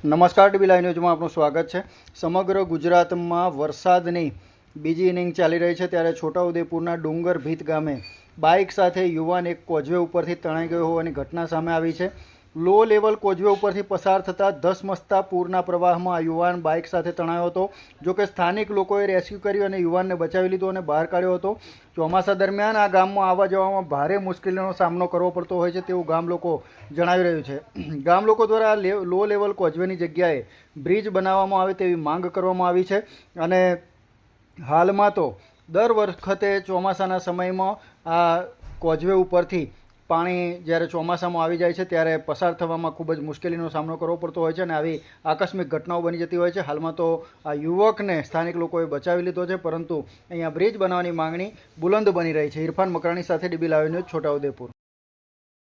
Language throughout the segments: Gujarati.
નમસ્કાર ટીવી લાઈવ ન્યૂઝમાં આપનું સ્વાગત છે. સમગ્ર ગુજરાતમાં વરસાદની બીજી ઇનિંગ ચાલી રહી છે ત્યારે છોટાઉદેપુરના ડુંગર ભીત ગામે બાઇક સાથે યુવાન એક કોઝવે ઉપરથી તણાઈ ગયો હોવાની ઘટના સામે આવી છે. લો લેવલ કોઝવે ઉપરથી પસાર થતા ધસમસતા પૂરના પ્રવાહમાં આ યુવાન બાઇક સાથે તણાયો હતો જોકે સ્થાનિક લોકોએ રેસ્ક્યુ કર્યું અને યુવાનને બચાવી લીધો અને બહાર કાઢ્યો હતો. ચોમાસા દરમિયાન આ ગામમાં આવવા જવામાં ભારે મુશ્કેલીનો સામનો કરવો પડતો હોય છે તેવું ગામ લોકો જણાવી રહ્યું છે. ગામ લોકો દ્વારા લે- લેવલ કોઝવેની જગ્યાએ બ્રિજ બનાવવામાં આવે તેવી માંગ કરવામાં આવી છે અને હાલમાં તો દર વખતે ચોમાસાના સમયમાં આ કોઝવે ઉપરથી પાણી જ્યારે ચોમાસામાં આવી જાય છે ત્યારે પસાર થવામાં ખૂબ જ મુશ્કેલીનો સામનો કરવો પડતો હોય છે અને આવી આકસ્મિક ઘટનાઓ બની જતી હોય છે. હાલમાં તો આ યુવકને સ્થાનિક લોકોએ બચાવી લીધો છે પરંતુ અહીંયા બ્રિજ બનાવવાની માંગણી બુલંદ બની રહી છે. ઇરફાન મકરાણી સાથે ડીબી લાવી ન્યૂઝ છોટાઉદેપુર.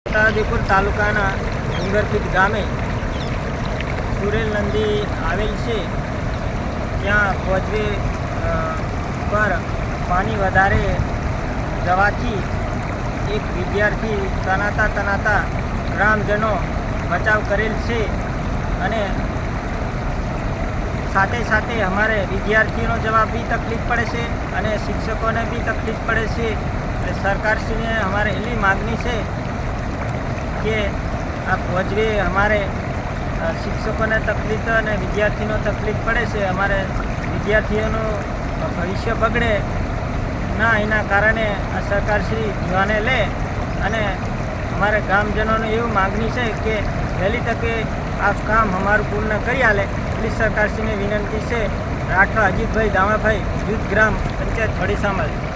છોટાઉદેપુર તાલુકાના ડુંગરપીઠ ગામે સુરેલ નંદી આવેલ છે. ત્યાં કોઝવે અ, પર પાણી વધારે જવાથી એક વિદ્યાર્થી તનાતા તનાતા ગ્રામજનો બચાવ કરેલ છે અને સાથે સાથે અમારે વિદ્યાર્થીઓનો જવાબ બી તકલીફ પડે છે અને શિક્ષકોને બી તકલીફ પડે છે એટલે સરકારશ્રીને અમારે એટલી માગણી છે કે આ ભોજવે અમારે શિક્ષકોને તકલીફ અને વિદ્યાર્થીનો તકલીફ પડે છે. અમારે વિદ્યાર્થીઓનું ભવિષ્ય બગડે ના, એના કારણે આ સરકારશ્રી ધ્યાને લે. અને અમારે ગામજનોને એવું માગણી છે કે વહેલી તકે આ કામ અમારું પૂર્ણ કરી આલે. એટલી સરકારશ્રીને વિનંતી છે. રાઠવા અજીતભાઈ દામાભાઈ યુદ્ધ ગ્રામ પંચાયત થોડી સાંભળ